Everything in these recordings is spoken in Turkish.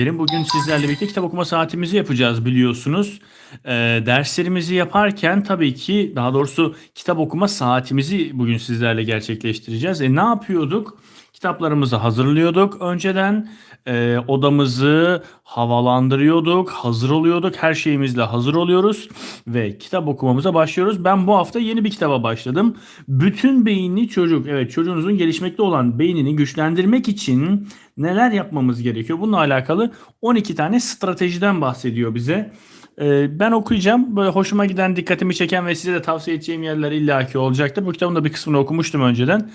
Derin bugün sizlerle birlikte kitap okuma saatimizi yapacağız biliyorsunuz. Ee, derslerimizi yaparken tabii ki daha doğrusu kitap okuma saatimizi bugün sizlerle gerçekleştireceğiz. E ne yapıyorduk? Kitaplarımızı hazırlıyorduk önceden. Ee, odamızı havalandırıyorduk, hazır oluyorduk. Her şeyimizle hazır oluyoruz ve kitap okumamıza başlıyoruz. Ben bu hafta yeni bir kitaba başladım. Bütün beyinli çocuk. Evet çocuğunuzun gelişmekte olan beynini güçlendirmek için neler yapmamız gerekiyor? Bununla alakalı 12 tane stratejiden bahsediyor bize. Ee, ben okuyacağım. Böyle hoşuma giden, dikkatimi çeken ve size de tavsiye edeceğim yerler illaki olacaktır. Bu kitabın da bir kısmını okumuştum önceden.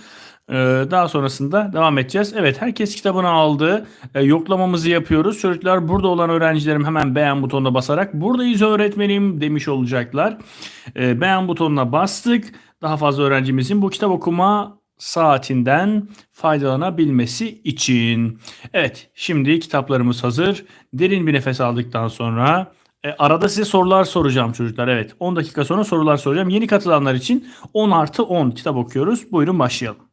Ee, daha sonrasında devam edeceğiz. Evet herkes kitabını aldı. Ee, yoklamamızı yapıyoruz. Çocuklar burada olan öğrencilerim hemen beğen butonuna basarak buradayız öğretmenim demiş olacaklar. Beğen butonuna bastık. Daha fazla öğrencimizin bu kitap okuma saatinden faydalanabilmesi için. Evet, şimdi kitaplarımız hazır. Derin bir nefes aldıktan sonra e, arada size sorular soracağım çocuklar. Evet, 10 dakika sonra sorular soracağım. Yeni katılanlar için 10 artı 10 kitap okuyoruz. Buyurun başlayalım.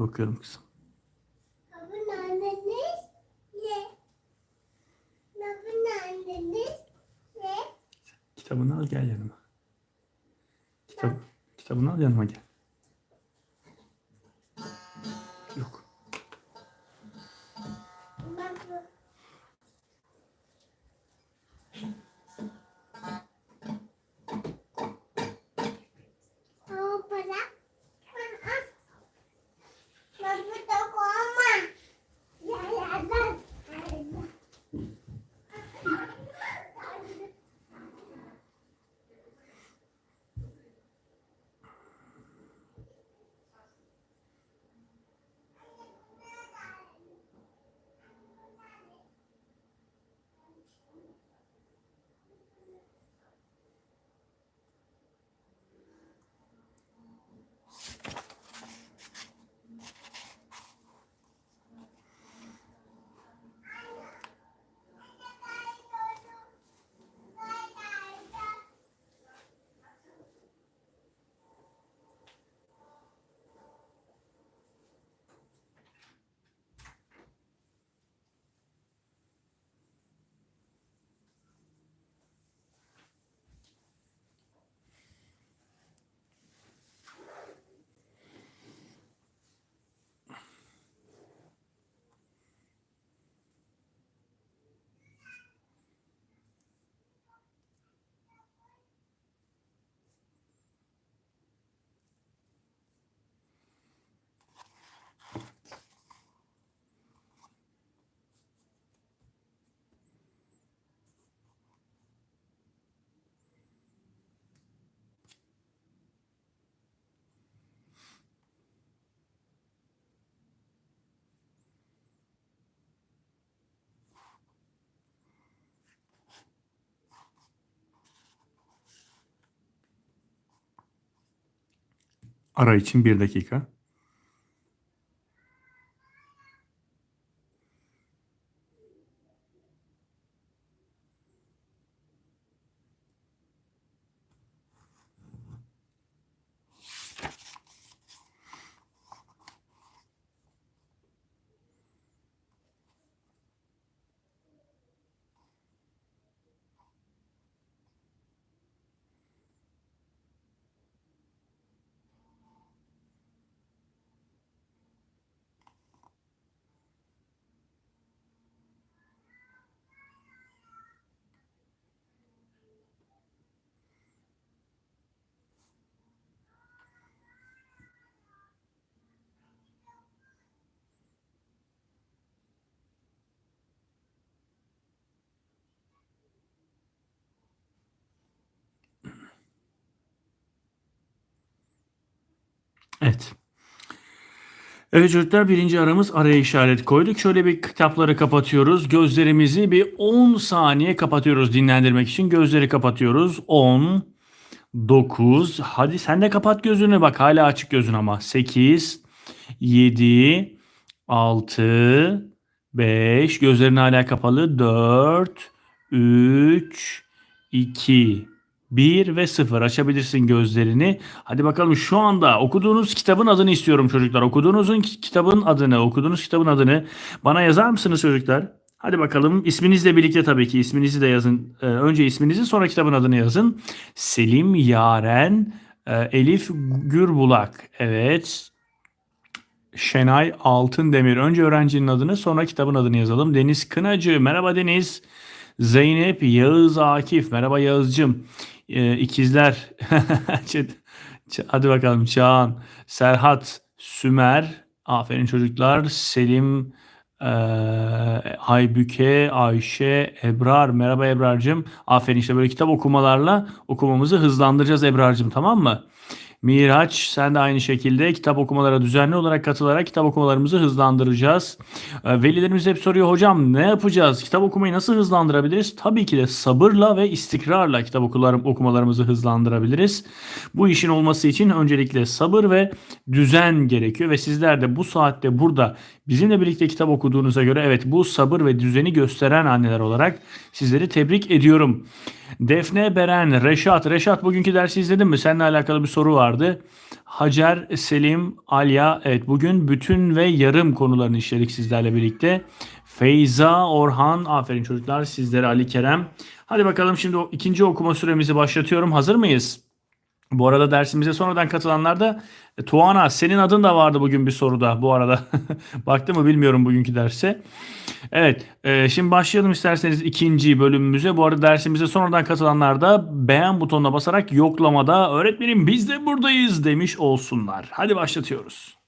Bakıyorum kızım. Ara için bir dakika. Evet. Evet çocuklar birinci aramız araya işaret koyduk. Şöyle bir kitapları kapatıyoruz. Gözlerimizi bir 10 saniye kapatıyoruz dinlendirmek için. Gözleri kapatıyoruz. 10, 9, hadi sen de kapat gözünü bak hala açık gözün ama. 8, 7, 6, 5, gözlerin hala kapalı. 4, 3, 2, 1 ve 0 açabilirsin gözlerini. Hadi bakalım şu anda okuduğunuz kitabın adını istiyorum çocuklar. Okuduğunuzun ki- kitabın adını, okuduğunuz kitabın adını bana yazar mısınız çocuklar? Hadi bakalım isminizle birlikte tabii ki isminizi de yazın. Ee, önce isminizi sonra kitabın adını yazın. Selim Yaren, e, Elif Gürbulak. Evet. Şenay Altındemir. Önce öğrencinin adını sonra kitabın adını yazalım. Deniz Kınacı. Merhaba Deniz. Zeynep Yağız Akif. Merhaba Yağız'cığım. Ee, ikizler. Hadi bakalım Çağan. Serhat Sümer. Aferin çocuklar. Selim eee Aybüke, Ayşe, Ebrar. Merhaba Ebrar'cığım. Aferin işte böyle kitap okumalarla okumamızı hızlandıracağız Ebrar'cığım tamam mı? Miraç sen de aynı şekilde kitap okumalara düzenli olarak katılarak kitap okumalarımızı hızlandıracağız. Ee, Velilerimiz hep soruyor hocam ne yapacağız? Kitap okumayı nasıl hızlandırabiliriz? Tabii ki de sabırla ve istikrarla kitap okularım, okumalarımızı hızlandırabiliriz. Bu işin olması için öncelikle sabır ve düzen gerekiyor ve sizler de bu saatte burada Bizimle birlikte kitap okuduğunuza göre evet bu sabır ve düzeni gösteren anneler olarak sizleri tebrik ediyorum. Defne Beren, Reşat. Reşat bugünkü dersi izledin mi? Seninle alakalı bir soru vardı. Hacer, Selim, Alya. Evet bugün bütün ve yarım konularını işledik sizlerle birlikte. Feyza, Orhan. Aferin çocuklar sizlere Ali Kerem. Hadi bakalım şimdi ikinci okuma süremizi başlatıyorum. Hazır mıyız? Bu arada dersimize sonradan katılanlar da e, Tuana senin adın da vardı bugün bir soruda bu arada. Baktı mı bilmiyorum bugünkü derse. Evet e, şimdi başlayalım isterseniz ikinci bölümümüze. Bu arada dersimize sonradan katılanlar da beğen butonuna basarak yoklamada öğretmenim biz de buradayız demiş olsunlar. Hadi başlatıyoruz.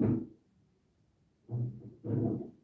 Thank you.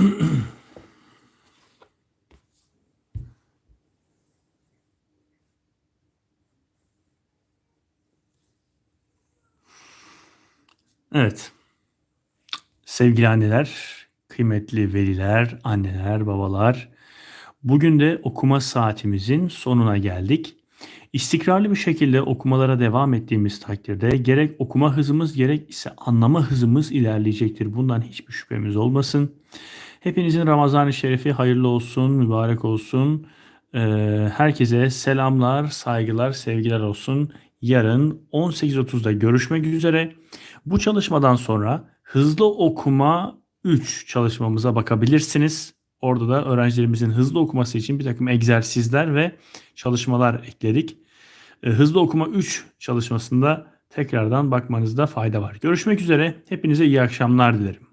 Evet. Sevgili anneler, kıymetli veliler, anneler, babalar. Bugün de okuma saatimizin sonuna geldik. İstikrarlı bir şekilde okumalara devam ettiğimiz takdirde gerek okuma hızımız gerek ise anlama hızımız ilerleyecektir. Bundan hiçbir şüphemiz olmasın. Hepinizin Ramazan-ı Şerifi hayırlı olsun, mübarek olsun. Ee, herkese selamlar, saygılar, sevgiler olsun. Yarın 18.30'da görüşmek üzere. Bu çalışmadan sonra hızlı okuma 3 çalışmamıza bakabilirsiniz. Orada da öğrencilerimizin hızlı okuması için bir takım egzersizler ve çalışmalar ekledik. E, Hızlı okuma 3 çalışmasında tekrardan bakmanızda fayda var. Görüşmek üzere. Hepinize iyi akşamlar dilerim.